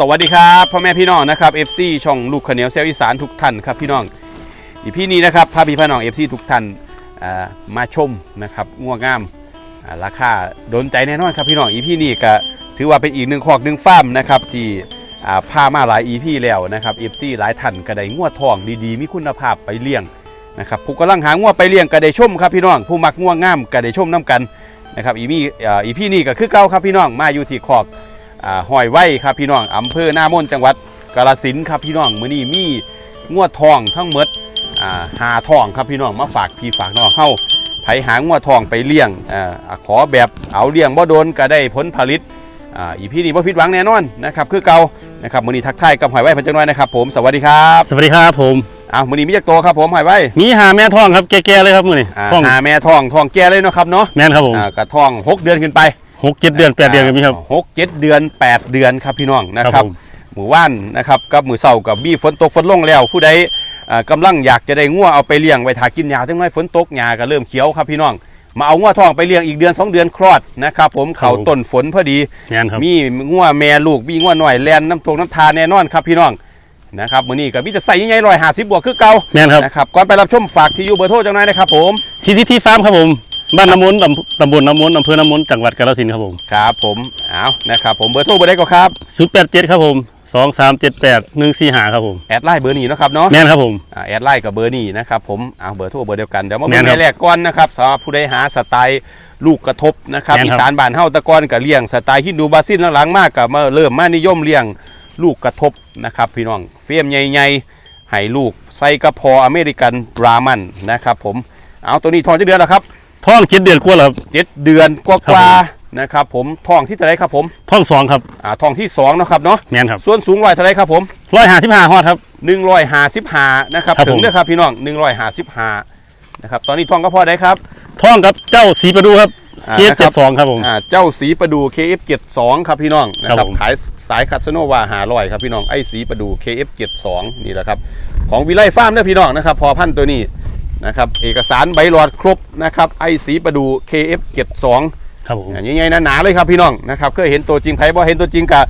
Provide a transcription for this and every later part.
สวัสดีครับพ่อแม่พี่น้องนะครับ FC ช่องลูกขเหนียวเซลอีสานทุกท่านครับพี่น้องอีพี่นี้นะครับพาพี่พี่น้อง FC ทุกท่านามาชมนะครับง่วงงามาราคาโดนใจแน่นอนครับพี่น้องอีพี่นี้ก็ถือว่าเป็นอีกหนึ่งคอกหนึ่งฟ้ามนะครับที่อ่าพามาหลายอีพี่แล้วนะครับ FC หลายท่านก็ได้ง่วทองดีๆ มีคุณภาพไปเลี้ยงนะครับผู้กำลังหาง่วไปเลี้ยงก็ได้ชมครับพี่น้องผู้มักง่วงงามก็ได้ชมน้กันนะครับอีมี่อีพี่นี้ก็คือเก่าครับพี่น้องมาอยู่ที่คอก อ่าห้อยไว้ครับพี่น้องอำเภอหน้ามนจังหวัดกาฬสินธุ์ครับพี่น้องมื้อนี้มีงวดทองทั้งหมดอ่าหาทองครับพี่น้องมาฝากพี่ฝากน้องเฮาไผหางวดทองไปเลี้ยงอ่าอ่าขอแบบเอาเลี้ยงบ่โดนก็ได้ผลผลิตอ่าอีพี่นี่บ่ผิดหวังแน่นอนนะครับคือเก่านะครับมื้อนี้ทักทายกับหอยไว้เพิ่นจังน้อยนะครับผมสวัสดีครับสวัสดีครับผมอ้าวมื้อนี้มีจักโตครับผมหอยไว้มีหาแม่ท้องครับแก่ๆเลยครับมือนี่อ่าท้องหาแม่ทองทองแก่เลยเนาะครับเนาะแม่นครับผมอ่ากระทองหกเดือนขึ้นไป หกเจ็ดเดือนแปดเดือนก็มีครับ หกเจ็ดเดือนแปดเดือนครับพี่น้องนะครับผม หมู่ว่านนะครับกับมือเสากับบี้ฝนตกฝนลงแล้ว ผู้ใดอ่ากำลังอยากจะได้งัวเอาไปเลี้ยงไว้ถากินยาจังไรฝนตกหญ้าก็เริ่มเขียวครับพี่น้อง มาเอางัวทองไปเลี้ยงอีกเดือนสองเดือนคลอดนะครับผมเขาต้นฝนพอดี แม่นครับ มีงัวแม่ลูกมีงัวหน่อยแลนน้ำตกน้ำทานแน่นอนครับพี่น้องนะครับมื้อนี้ก็มีจะใส่ยังไงร้อยห้าสิบบวกคือเก่าแม่นครับนะครับก่อนไปรับชมฝากที่อยู่เบอร์โทรจังไรนะครับผม ซีทีทีฟาร์มครับผม บ้านน้ำมนต์ตำตำบลน้ำมนต์อำเภอน้ำมนต์จังหวัดกาฬสินธุ์ครับผมครับผมเอานะครับผมเบอร์โทรเบอร์ใดก็ครับศูนย์แปดเจ็ดครับผมสองสามเจ็ดแปดหนึ่งสี่หาครับผมแอดไลน์เบอร์นี้เนาะครับเนาะแม่นครับผมอ่าแอดไลน์กับเบอร์นี้นะครับผมเอาเบอร์โทรเบอร์เดียวกันเดี๋ยวมาแม่เป็นนครับแรกก่อนนะครับสำหรับผู้ใดหาสไตล์ลูกกระทบนะครับแม่นอีครับ สานบ้านเฮาแตะกอนกับเลี้ยงสไตล์ฮินดูบราซิลหลังๆมากกับมาเริ่มมานิยมเลี้ยงลูกกระทบนะครับพี่น้องเฟียมใหญ่ๆให้ลูกใส่กระพออเมริกันบรามันนะครับผมเอาตัวนี้ทองจะเดือนแล้วครับ ท้องเจ็ดเดือนกว่าแล้วครับ เจ็ดเดือนกครัว่าบๆนะครับผมทองที่เท่าไหรครับผมท้องสองครับอ่าทองที่สองนะครับเนาะแม่นครับส่วนสูงร้อยเท่าไหรครับผมร้อยหาสิบห้าฮอดครับหนึ่งร้อยห้าสิบห้านะครับครับถึงผม เด้อครับพี่น้องหนึ่งร้อยห้าสิบห้านะครับตอนนี้ทองก็พอได้ครับ ท้องกับเจ้าสีประดูครับอ่าเจ็ดนะคเจ็รัดสองครับผม อ่าเจ้าสีประดู KF72 ครับพี่น้องนะคครัรับบผม ขายสายคัตสโนวาหาลอยครับพี่น้องไอ้สีประดู KF72 นี่แหละครับของวิไลฟาร์มเด้อพี่น้องนะครับพอพันธุ์ตัวนี้ นะครับเอกสารใบหลอดครบนะครับไอ้สีประดู KF72 ครับผมอย่างใหญ่ๆหนาๆเลยครับพี่น้องนะครับเคยเห็นตัวจริงใครบ่เห็นตัวจริงก็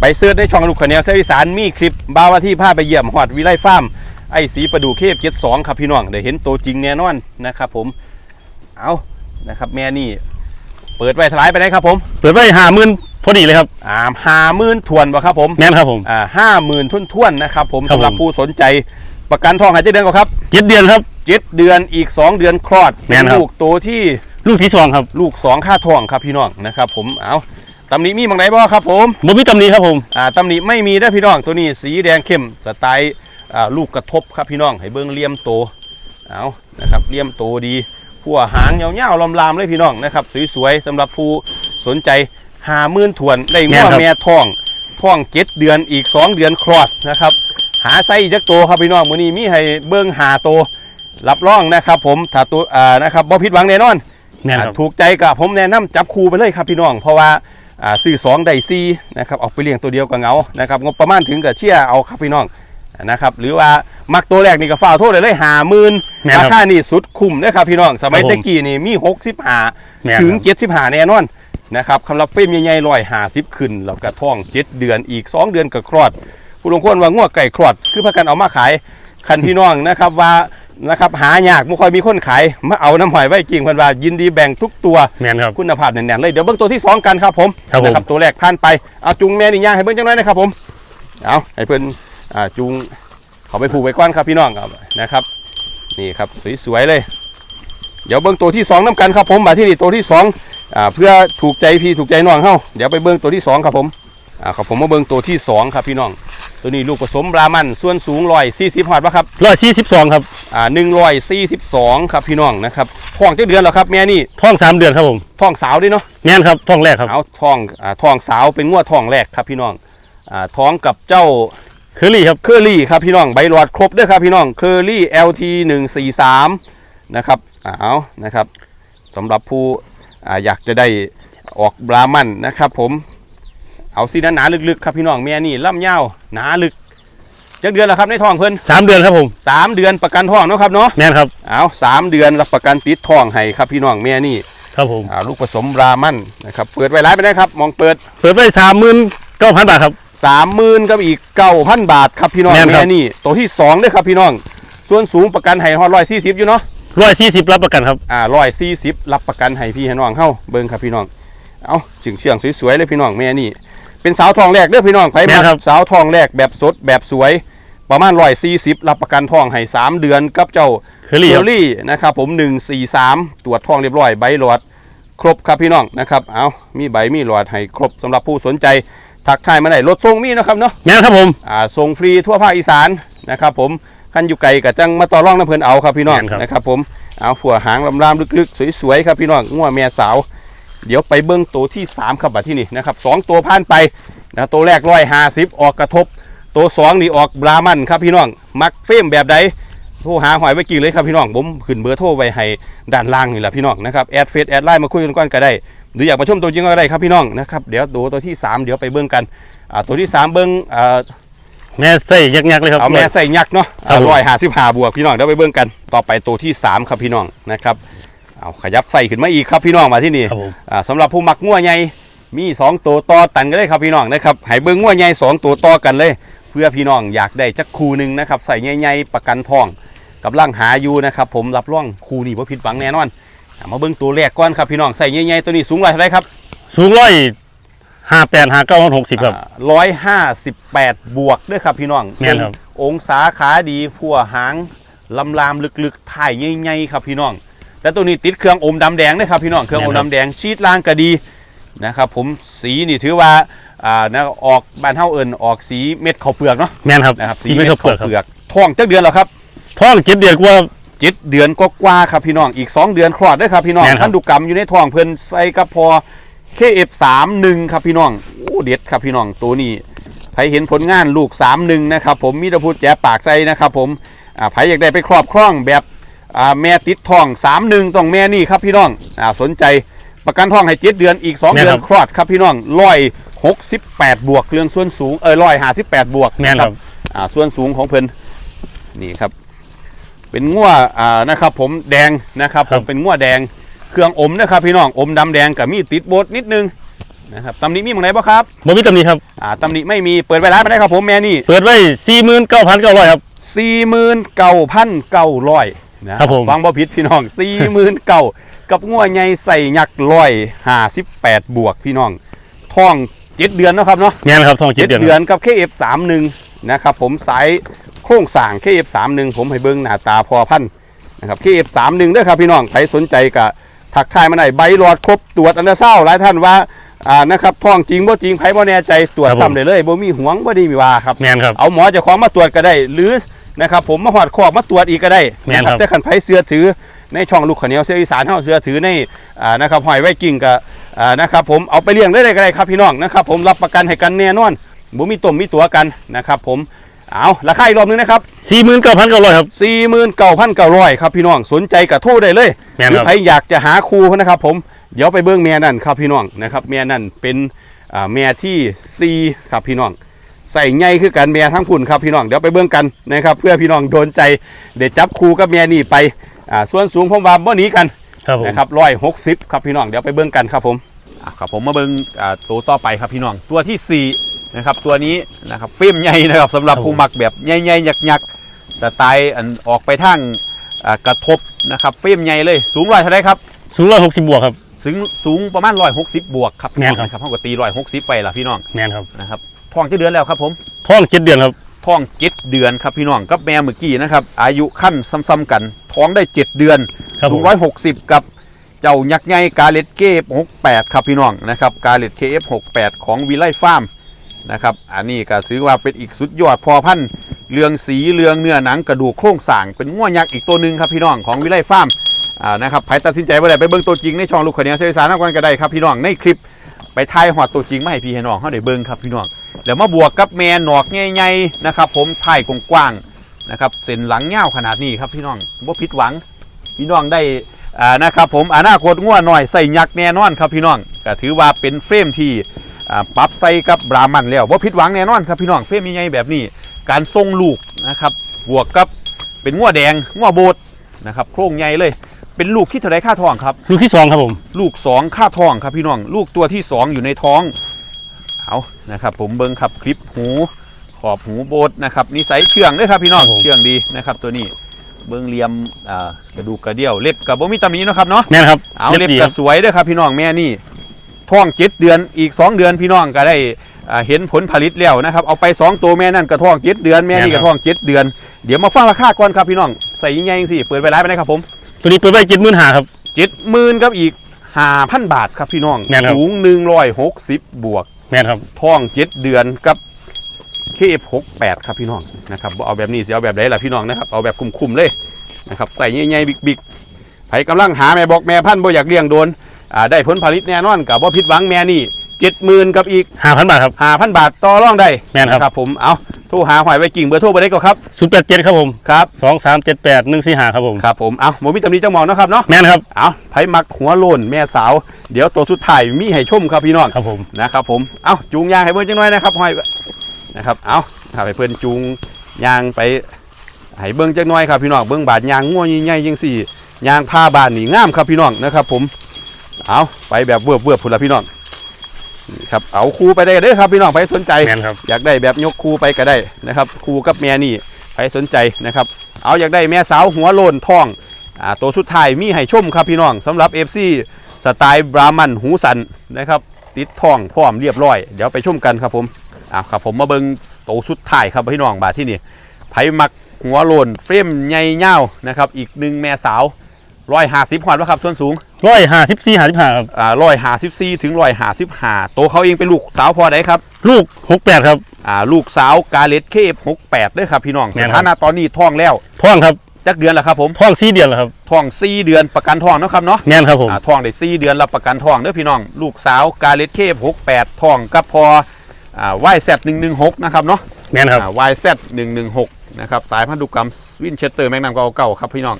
ไปเสิร์ชในช่องลูกขาวเหนียวเซลอีสานมีคลิปบาวาที่พาไปเยี่ยมฮอดวิไลฟาร์มไอ้สีประดู KF72 ครับพี่น้องได้เห็นตัวจริงแน่นอนนะครับผมเอานะครับแม่นี่ เปิดไว้ทลายไปไหนครับผม เปิดไว้หาหมื่นพอดีเลยครับอ่าห้าหมื่นทวนบ่ครับผมแม่นครับผมอ่าห้าหมื่นทุ่นท่วนๆนะครับผมครับสำหรับผมผู้สนใจ ประกันทองหายใจเดือนก็ครับเจ็ดเดือนครับ เจ็ดเดือนอีกสองเดือนคลอดแม่นครับ ลูกตัวที่ลูกที่สองครับลูกสองค่าทองครับพี่น้องนะครับ ผมเอาตำหนิมีบางไหนบ่ครับ ผมบ่มีตำหนิครับผม อ่าตำหนิไม่มีนะพี่น้องตัวนี้สีแดงเข้มสไตล์อ่าลูกกระทบครับพี่น้องให้เบิ้งเลี่ยมโตเอานะครับเลี่ยมโตดีผัวหางยาวๆลำๆเลยพี่น้องนะครับ สวยๆสำหรับผู้สนใจหามื่นถวนได้งัวแม่ทองท้องเจ็ดเดือนอีกสองเดือนคลอดนะครับหาไส้อีกจักโตครับพี่น้องมื้อนี้มีให้เบิ้งหาโตรับรองนะครับผมถ้าตัวอ่านะครับบ่ผิดหวังแน่นอนแม่นครับอ่าถูกใจกับผมแนะนำจับคู่ไปเลยครับพี่น้อง เพราะว่าอ่าซื้อสองได้ซีนะครับเอาไปเลี้ยงตัวเดียวกับเหงานะครับงบประมาณถึงกับเชี่ยเอาครับพี่น้องนะครับหรือว่ามักตัวแรกนี่ก็ฝ้าวโทษเลยเลยหาหมื่นแม่นครัราบคานี่สุดคุ้มนะครับพี่น้องสมัยครับผมตะกี้นี่มีหกสิบหาแม่นถึงครับเจ็ดสิบหาแน่นอนนะครับคำรับเฟรมใหญ่ๆร้อยหาสิบขึ้นแล้วก็ท้องเจ็ดเดือนอีกสองเดือนก็คลอด ผู้ลงคนว่างัวไก่คลอดคือพากันเอามาขายคันพี่น้องนะครับว่านะครับหายากไม่ค่อยมีคนขายมาเอาน้ำหอยไว้จริงเพันว่ายินดีแบ่งทุกตัวแม่นครับคุณภาพแน่นๆเลยเดี๋ยวเบิ้งตัวที่สองกันครับผมครับผม นะครับตัวแรกผ่านไปเอาจุงแม่นี่ย่างให้เบิ้งจังน้อยนะครับผมเอาให้เพิ่นอ่าจุงเขาไปผูกไว้ก้อนครับพี่น้องครับนะครับ นี่ครับสวยๆเลย เดี๋ยวเบิ้งตัวที่สองน้ำกันครับผมมาที่นี่ตัวที่สองอ่าเพื่อถูกใจพี่ถูกใจน้องเฮาเดี๋ยวไปเบิ้งตัวที่สองครับผม อ่าครับผมมาเบิ้งตัวที่สองครับพี่น้อง ตัวนี้ลูกผสมบรามันส่วนสูงร้อยสี่สิบหอดปะครับร้อยสี่สิบสองครับอ่าหนึ่งร้อยสี่สิบสองครับพี่น้องนะครับท้องเจ็ดเดือนแล้วครับแม่นี่ท้องสามเดือนครับผมท้องสาวด้วยเนาะแม่นครับท้องแรกครับเอาทองอ่าทองสาวเป็นงวดทองแรกครับพี่น้องอ่าท้องกับเจ้าเคอรี่ครับเคอรี่ครับพี่น้องใบหลอดครบด้วยครับพี่น้องเคอรี่ LT 1 4 3นะครับอ่าเอานะครับสำหรับผู้อ่าอยากจะได้ออกบรามันนะครับผม เอาสีหนาๆลึกๆครับพี่น้องแม่นี่ล่ำยาวหนาลึกจักเดือนแล้วครับในท้องเพิ่นสามเดือนครับผมสามเดือนประกันท้องเนาะครับเนาะแม่นครับเอาสามเดือนรับประกันติดท้องให้ครับพี่น้องแม่นี่ครับผมอ่าลูกผสมบรามันนะครับเปิดไว้ร้ายไปได้ครับมองเปิด เปิดไว้สามหมื่นเก้าพันบาทครับสามหมื่นกับอีกเก้าพันบาทครับพี่น้องแม่นครับแม่นี่ตัวที่สองเด้อครับพี่น้อง ส่วนสูงประกันให้ฮอดร้อยสี่สิบอยู่เนาะร้อยสี่สิบรับประกันครับอ่าร้อยสี่สิบรับประกันให้พี่ให้น้องเฮาเบิ่งครับพี่น้องเอาถึงเชื่องสวยๆเลยพี่น้องแม่นี่ เป็นสาวทองแรกเด้อพี่น้องไผแม่มานครับ สาวทองแรกแบบสดแบบสวย ประมาณร้อยสี่สิบรับประกันทองให้สามเดือนกับเจ้า เคอรี่เชคอรับรี่นะครับผมหนึ่งสี่สามตรวจทองเรียบร้อยใบหลอด ครบครับพี่น้องนะครับเอามีใบมีหลอดให้ครบสำหรับผู้สนใจ ทักทายมาได้รถส่งมีนะครับเนาะแม่นครับผม อ่าส่งฟรีทั่วภาคอีสานนะครับผมคันอยู่ไกลกับจังมาต่อร่องน้ำเพลินเอาครับพี่น้องแม่นครับ นะครับผมเอาผัวหางลำๆลึกๆ สวยๆครับพี่น้องงัวแม่สาว เดี๋ยวไปเบิ้งตัวที่3ครับบัดที่นี่นะครับสองตัวผ่านไปนะตัวแรกร้อยห้าสิบออกกระทบ ตัวสองนี่ออกบรามันครับพี่น้องมักเฟรมแบบใดโทรหาหอยไว้กี่เลยครับพี่น้องผมขึ้นเบอร์โทรไว้ให้ด้านล่างนี่แหละพี่น้องนะครับแอดเฟซแอดไลน์มาคุยกันก่อนก็ได้หรืออยากมาชมตัวจริงก็ได้ครับพี่น้องนะครับเดี๋ยวดูตัวที่ 3 เดี๋ยวไปเบิ้งกันอ่าตัวที่ 3 เบิ้งอ่าแม่ใส่ยักษ์ๆเลยครับเอาแม่ใส่ยักษ์เนาะครับผมร้อยห้าสิบห้าบวกพี่น้องเดี๋ยวไปเบิ่งกัน ต่อไปตัวที่สามครับพี่น้องนะครับ เอาขยับใส่ขึ้นมาอีกครับพี่น้องมาที่นี่ครับผม อ่าสำหรับผู้มักงัวใหญ่มีสองตัวต่อตันกันเลยครับพี่น้องนะครับให้เบิ่งงัวใหญ่สองตัวต่อกันเลย เพื่อพี่น้องอยากได้จักคูหนึ่งนะครับใส่ใหญ่ๆประกันทองกับร่างหาอยู่นะครับผมรับรองคูนี่ว่าผิดหวังแน่นอนอ่ามาเบิ่งตัวแรกก่อนครับพี่น้องใส่ใหญ่ๆตัวนี้สูงเท่าไหรครับสูงร้อยห้าแปดห้าเก้าหกสิบครับ ร้อยห้าสิบแปดบวกด้วยครับพี่น้องแม่นครับองศาขาดีพัวหางลำลามลึกๆถ่ายใหญ่ๆครับพี่น้อง แล้วตัวนี้ติดเครื่องอมดำแดงด้วยครับพี่น้องเครื่องอมดำแดงชีดล่างก็ดีนะครับผมสีนี่ถือว่าอ่านะออกบ้านเฮาเอิญออกสีเม็ดข้าวเปลือกเนาะแม่นครับนะครับสีไม่เข้าเปลือกครับอกท้องจักเดือนแล้วครับท้องเจ็ดเดือนกว่าเจ็ดเดือนก็กว่าๆครับพี่น้องอีก 2 เดือนคลอดด้วยครับพี่น้องแม่นครับพันธุกรรมอยู่ในท้องเพิ่นใส่กระพอ KF31 ครับพี่น้องโอ้เด็ดครับพี่น้องตัวนี้ใครเห็นผลงานลูก31นะครับผมมีแตะพูดแจปากใส่นะครับผมอ่าใครอยากได้ไปครอบครองแบบ อ่าแม่ติดท้อง31ต้องแม่นี่ครับพี่น้องอ่าสนใจประกันท้องให้เจ็ดเดือนอีก2แม่นเดือครันบ คลอดครับพี่น้องร้อยหกสิบแปดบวกเรื่องส่วนสูงเออร้อยห้าสิบแปดบวก แม่นครับ อ่าส่วนสูงของเพิ่นนี่ครับ เป็นงัวอ่านะครับ ผมแดงนะครับ คผรับ มเป็นงัวแดงเครื่องอมนะครับพี่น้องอมดำแดงกับมีติดโบดนิดนึงนะครับตำหนิมีมั้งไหนบ่ครับบ่มีตำหนิครับ อ่าตำหนิไม่มีเปิดไว้ร้านมาได้ครับผมแม่นี่เปิดไว้สี่หมื่นเก้าพันเก้าร้อยครับ สี่หมื่นเก้าพันเก้าร้อย นะครับผมฟังบ่ผิดพี่น้องสี่หมื่นเก้ากับงัวใหญ่ใส่ยักษ์ร้อยห้าสิบแปดบวกพี่น้องท้องเจ็ดเดือนเนาะครับเนาะแม่นครับท้องเจ็เจ็ดดเดือนเดือนกับ KF31 นะครับผมสายโครงสร้าง KF31 ผมให้เบิ้งหน้าตาพอพันธุ์นะครับ KF31 ด้วยครับพี่น้องใครสนใจก็ทักทายมาได้ใบหลอดครบตรวจอันเดอร์เศร้าหลายท่านว่าอ่านะครับท้องจริงบ่จริงใครบ่แน่ใจตรวจซ้ำได้เลยบ่มีหวงบ่ได้มีว่าครับแม่นครับเอาหมอเจะของมาตรวจก็ได้ หรือ นะครับผมมาหอดคอกมาตรวจอีกก็ได้แม่นนะครับ แต่ขันไผเสือถือในช่องลูกขาวเหนียวเสียอีสานเฮาเสือถือในอ่านะครับหอยไว้กิ่งก็อ่านะครับผมเอาไปเลี้ยงได้เลยก็ได้ครับพี่น้องนะครับผมรับประกันให้กันแน่นอนบ่มีต้มมีตัวกันนะครับผมเอาราคาอีกรอบนึงนะครับ สี่หมื่นเก้าพันเก้าร้อยครับ 49,900ครับพี่น้องสนใจก็โทรได้เลยแม่นหรืครับใครอยากจะหาครูนะครับผมเดี๋ยวไปเบิ้งแม่นั่นครับพี่น้องนะครับแม่นั่นเป็นอ่าแม่ที่ซีครับพี่น้อง ใส่ใหญ่คือกันแม่ทั้งพุ่นครับพี่น้องเดี๋ยวไปเบิ้งกันนะครับเพื่อพี่น้องโดนใจเดี๋ยวจับครูกับแม่นี่ไปอ่าส่วนสูงผมว่าบ่หนีกันครับผมนะครับร้อยหกสิบครับพี่น้องเดี๋ยวไปเบิ้งกันครับผมอะครับผมมาเบิ้งอ่าตัวต่อไปครับพี่น้องตัวที่สี่นะครับตัวนี้นะครับเฟรมใหญ่นะครับสำหรับผู้มักแบบใหญ่ๆยักๆสไตล์อันออกไปทางอ่ากระทบนะครับเฟรมใหญ่เลยสูงร้อยเท่าไรครับสูงร้อยหกสิบบวกครับ สูงสูงประมาณร้อยหกสิบบวกครับพี่น้องแม่นครับ นะครับเท่ากับตีร้อยหกสิบไปละพี่น้องแม่นครับนะครับ ท้องจะเดือนแล้วครับผมท้องเจ็ดเดือนครับท้องเจ็ดเดือนครับพี่น้องกับแม่เมื่อกี้นะครับ อายุขั้นซ้ำๆกัน ท้องได้เจ็ดเดือนครับผสูมงร้อยหกสิบกับเจ้ายักษ์ใหญ่กาเลตเกฟหกแปดครับพี่น้องนะครับกาเลตเคฟหกแปดของวิไลฟาร์มนะครับอันนี้ก็ถือว่าเป็นอีกสุดยอดพอพันธุ์เรืองสีเรืองเนื้อหนังกระดูกโครงสร้างเป็นง่วยักษ์อีกตัวหนึ่งครับพี่น้องของวิไลฟาร์มอ่านะครับใครตัดสินใจว่าได้ไปเบิ้งตัวจริงในช่องลูกขาวเหนียวเซลสารนักวันก็ได้ครับพี่น้องในคลิปไปทายหอดตัวจริงมาให้พี่ให้น้องเขาได้เบิ้งครับพี่น้อง แล้วมาบวกกับแม่หนอกใหญ่ๆนะครับผมถ่ายกว้างๆนะครับเส้นหลังยาวขนาดนี้ครับพี่น้องบ่ผิดหวังพี่น้องได้อ่านะครับผมอนาคตง่วหน่อยใส่ยักษ์แน่นอนครับพี่น้องก็ถือว่าเป็นเฟรมที่อ่าปรับใส่กับบรามันแล้วว่าผิดหวังแน่นอนครับพี่น้องเฟรมใหญ่ๆแบบนี้ การทรงลูกนะครับบวกกับเป็นง่วแดงง่วโบดนะครับโครงใหญ่เลย เป็นลูกที่เท่าไรค่าทองครับ ลูกที่สองครับผม ลูกสองค่าทองครับพี่น้อง ลูกตัวที่สองอยู่ในท้อง เอานะครับ ผมเบิ้งครับคลิปหูขอบหูโบดนะครับนิสัยเชื่องด้วยครับพี่น้องครับผมเชื่องดีนะครับ ตัวนี้เบิ้งเหลี่ยมอ่ากระดูกกระเดี่ยวเล็บกับบ่มีตำหนิเนาะครับเนาะแม่นครับเอาเล็บดีกคระรับสวยเด้วยครับพี่น้องแม่นี่ท้องเจ็ดเดือนอีก2เดือนพี่น้องก็ได้อ่าเห็นผลผลิตแล้วนะครับเอาไป2ตัวแม่นั่นกระท้องเจ็ดเดือนแม่นี่กระท้องเจ็ดเดือนเดี๋ยวมาฟังราคาก่อนครับพี่น้องใส่ยังไงสิเปิดไปร้านไปได้ครับผม ตัวนี้เปิดไว้เจ็ดหมื่นห้าครับเจ็ดหมื่นกับอีกห้าพันบาทครับพี่น้องแม่นครับสูงหนึ่งร้อยหกสิบบวก แม่นครับท้องเจ็ดเดือนกับเคฟหกแปดครับพี่น้องนะครับเอาแบบนี้สิเอาแบบไหนล่ะพี่น้องนะครับเอาแบบคุ้มๆเลยนะครับใส่ใหญ่ๆบิ๊กๆไผกำลังหาแม่บอกแม่พันธุ์บ่อยากเลี้ยงโดนอ่าได้ผลผลิตแน่นอนกับว่าผิดหวังแม่นี่ เจ็ดหมื่นกับอีกห้าพันบาทครับห้าพันบาทต่อรองได้แม่นครับนะผมเอาโทรหาหอยไว้กิ่งเบอร์โทรไปได้ก็ครับศูนย์แปดเจ็ดครับผมครับสองสามเจ็ดแปดหนึ่งสี่ห้าครับผมครับผมเอาโมมีตำหนิจังหมองเนาะครับเนาะแม่นครับเอาไผมักหัวโลนแม่สาว เดี๋ยวตัวสุดท้ายมีให้ชมครับพี่น้องครับผมนะครับผมเอาจูงยางให้เพื่อนจังน้อยนะครับห้อยนะครับเอาถ้าไปเพื่อนจูงยางไปให้เบิ้งจังน้อยครับพี่น้องเบิ้งบาดยางง่วใหญ่ๆยังสี่ยางผ้าบานนี่งามครับพี่น้องนะครับผมเอาไปแบบเวิร์บเวิร์บพุ่นละพี่น้องนี่ ครับเอาคูไปได้เด้อครับพี่น้องไปสนใจแม่นครับ อยากได้แบบยกคูไปก็ได้นะครับคูกับแม่นี่ใครสนใจนะครับ เอาอยากได้แม่สาวหัวโลนทองอ่าตัวสุดท้ายมีให้ชมครับพี่น้องสำหรับ FC สไตล์บรามันหูสันนะครับติดทองพร้อมเรียบร้อย เดี๋ยวไปชมกันครับผมอ่าครับผมมาเบิงตัวสุดท้ายครับพี่น้องบาทที่นี่ไผมักหัวโลนเฟรมใหญ่เง่าวนะครับอีกหนึ่งแม่สาว ร้อยห้าสิบหอดวะครับส่วนสูงร้อยห้าสิบสี่ห้าสิบห้าครับอ่าร้อยห้าสิบสี่ถึงร้อยห้าสิบห้าตัวเขาเองเป็นลูกสาวพอได้ครับ ลูกหกแปดครับอ่าลูกสาวกาเลตเคฟหกแปดด้วยครับพี่น้องแม่สนครับถานะตอนนี้ท้องแล้วท้องครับจักเดือนแล้วครับผมท้องสี่เดือนแล้วครับท้องสี่เดือนประกันท้องเนาะครับเนาะแม่นครับผมอ่าท้องได้สี่เดือนรับประกันท้องเด้อพี่น้อง ลูกสาวกาเลตเคฟหกแปดท้องกับพออ่าวายแซดหนึ่งหนึ่งหกนะครับเนาะแม่นครับวายแซดหนึ่งหนึ่งหกนะครับสายพันธุกรรมวินเชสเตอร์แมกนัมเก่าๆครับพี่น้อง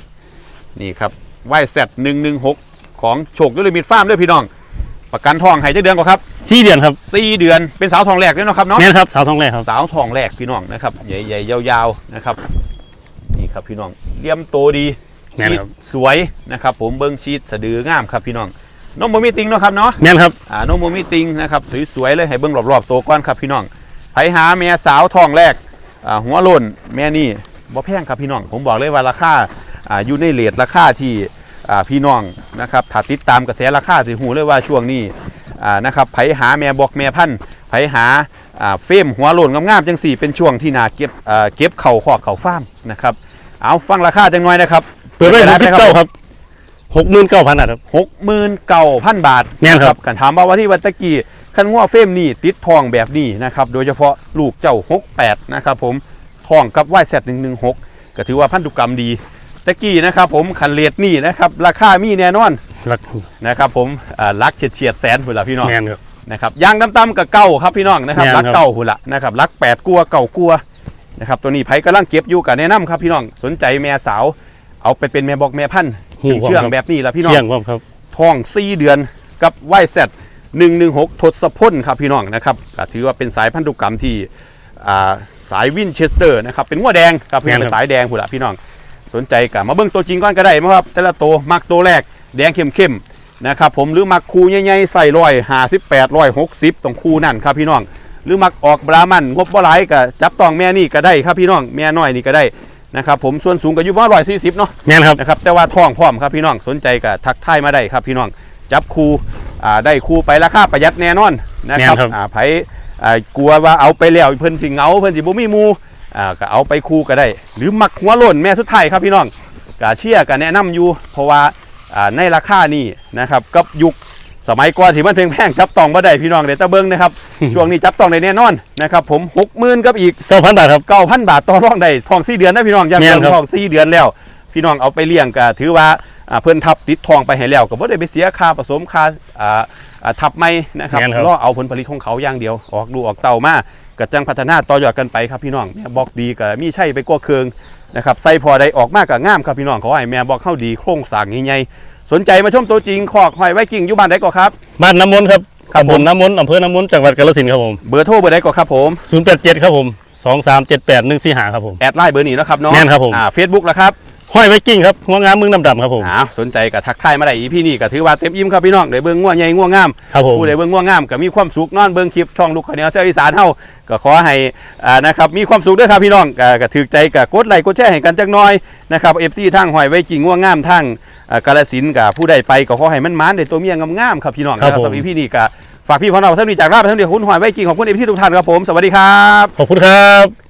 นี่ครับ วายแซดหนึ่งหนึ่งหกของโชคยุลิมิตฟาร์มเด้อพี่น้อง ประกันท้องให้จักเดือนกว่าครับสี่เดือนครับสี่เดือนเป็นสาวทองแรกด้วยเนาะครับเนาะแม่นครับสาวท้องแรกครับสาวทองแรกพี่น้องนะครับใหญ่ๆยาวๆนะครับนี่ครับพี่น้องเลี่ยมโตดีแม่นชีดครับสวยนะครับ ผมเบิ้งชีดสะดืองามครับพี่น้องน้องโมมีติงเนาะครับเนาะแม่นครับอ่าน้องโมมีติงนะครับสวยๆเลยให้เบิ้งรอบๆตัวก้อนครับพี่น้องไผหาแม่สาวทองแรกอ่าหัวโลนแม่นี่บ่แพงครับพี่น้องผมบอกเลยว่าราคาอ่าอยู่ในเลทราคาที่อ่า พี่น้องนะครับถ้าติดตามกระแสราคาสิหูเลยว่าช่วงนี้อ่านะครับไผหาแม่บอกแม่พันธุ์ไผหาอ่าเฟรมหัวโลนงามๆจังสี่ เป็นช่วงที่นาเก็บอ่าเก็บเข่าขอกเข่าฟ้าร์มนะครับเอาฟังราคาจังน้อยนะครับ เปิดไว้หกสิบเก้าครับหกหมื่นเก้าพันครับหกหมื่นเก้าพันบาทแม่นครับกันถามว่าว่าที่วันตะกี้คันง้อเฟรมนี่ติดทองแบบนี้นะครับโดยเฉพาะลูกเจ้าหกแปดนะครับผมทองกับไหวแซดหนึ่งหนึ่งหกก็ถือว่าพันธุกรรมดี ตะกี้นะครับผมคันเลดนี่นะครับราคามีแน่นอนรักนะครับผมอ่าลักเฉียดเฉียดๆแสนพุ่นละพี่น้องแม่นครับ นะครับยางต่ำๆกับเก้าครับพี่น้องนะครับแม่นครัรับกเก้าหุ่นละนะครับรักแปดกลัวเก่ากลัวนะครับตัวนี้ไผกำลังเก็บอยู่กับแนะนำครับพี่น้องสนใจแม่สาว เอาไปเป็นแม่บอกแม่พันธุ์หูเชื่องครับแบบนี้ละพี่น้องเสี่ยงครับครับท้องสี่เดือนกับไวแซดหนึ่งหนึ่งหกทศพลครับพี่น้องนะครับก็ถือว่าเป็นสายพันธุกรรมที่อ่าสายวินเชสเตอร์นะครับเป็นหัวแดงครับพี่น้องเป็นสายแดงหุ่นละพี่น้อง สนใจกับมาเบิ้งตัวจริงก่อนก็ได้มั้งครับ แต่ละตัวมักตัวแรกแดงเข้มๆนะครับผมหรือมักคูใหญ่ๆใส่ร้อยห้าสิบแปดร้อยหกสิบตรงคูนั่นครับพี่น้อง หรือมักออกบรามันงบบ่หลายก็จับต้องแม่นี่ก็ได้ครับพี่น้องแม่น้อยนี่ก็ได้นะครับผมส่วนสูงก็อยู่ประมาณร้อยสี่สิบเนาะแม่นครับนะครับแต่ว่าท้องพร้อมครับพี่น้องสนใจก็ทักทายมาได้ครับพี่น้องจับคูอ่าได้คูไปราคาประหยัดแน่นอนนะครับแม่นครับอ่าไผอ่ากลัวว่าเอาไปแล้วเพิ่นสิเหงาเพิ่นสิบ่มีหมู่ อ่าก็เอาไปคูก็ได้ หรือมักหัวโล่นแม่สุดท้ายครับพี่น้องก็เชียร์ก็แนะนำอยู่เพราะว่าอ่าในราคานี้นะครับกับยุคสมัยก่อนที่มันแพงๆจับต้องบ่ได้พี่น้องเดี๋ยวตะเบิ้งนะครับ ช่วงนี้จับต้องได้แน่นอนนะครับผม60,000กับอีกเก้าพันบาทครับเก้าพันบาทต่อรองได้ทองสี่เดือนนะพี่น้องยังแม่นครับทองสี่เดือนแล้ว พี่น้องเอาไปเลี้ยงก็ถือว่าอ่าเพิ่นทับติดทองไปให้แล้วก็บ่ได้ไปเสียค่าผสมค่าอ่าอ่าทับไม่นะครับแม่นครับรอเอาผลผลิตของเขาอย่างเดียวออกดูกออกเต่ามา ก็จังพัฒนาต่อยอดกันไปครับพี่น้องแม่บอกดีก็มีใช่ไปกว่าเคืองนะครับใส่พอได้ออกมากก็งามครับพี่น้องขอให้แม่บอกเข้าดีโครงสร้างใหญ่ๆสนใจมาชมตัวจริงขอกหอยไว้กิ่งอยู่บ้านใดก็ครับ บ้านน้ำมนต์ครับครับผม ตำบลน้ำมนต์อำเภอน้ำมนต์จังหวัดกาฬสินธุ์ครับผมเบอร์โทรเบอร์ใดก็ครับผมศูนย์แปดเจ็ดครับผมสองสามเจ็ดแปดหนึ่งสี่ห้าครับผม แอดไลน์เบอร์นี้นะครับเนาะแม่นครับผม อ่าเฟซบุ๊กแล้วครับ ห้อยไวกิ้งครับหัวงามมึงดำๆครับผม อ้าวสนใจกับทักทายมาได้อีพี่นี่ก็ถือว่าเต็มอิ่มครับพี่น้องได้เบิ่งง่วใหญ่ง่วงามครับผม ผู้ใดเบิ่งง่วงามก็มีความสุขนอนเบิ่งคลิปช่องลูกขาวเหนียวเสี้ยวอีสานเฮาก็ขอให้อ่านะครับมีความสุขด้วยครับพี่น้องก็ก็ถือใจก็กดไลค์กดแชร์ให้กันจักหน่อยนะครับ FC ทางหอยไว้กิ่งง่วงงามทางอ่ากาฬสินธุ์กับผู้ใดไปก็ขอให้มันมานได้ตัวเมียงามๆครับพี่น้องครับผม สำหรับพี่นี่ก็ฝากพี่พ่อน้องท่านนี้จากราบท่านเดียวคุณหอยไว้กิ่งของคุณ FC ทุกท่านครับผมสวัสดีครับ ขอบคุณครับ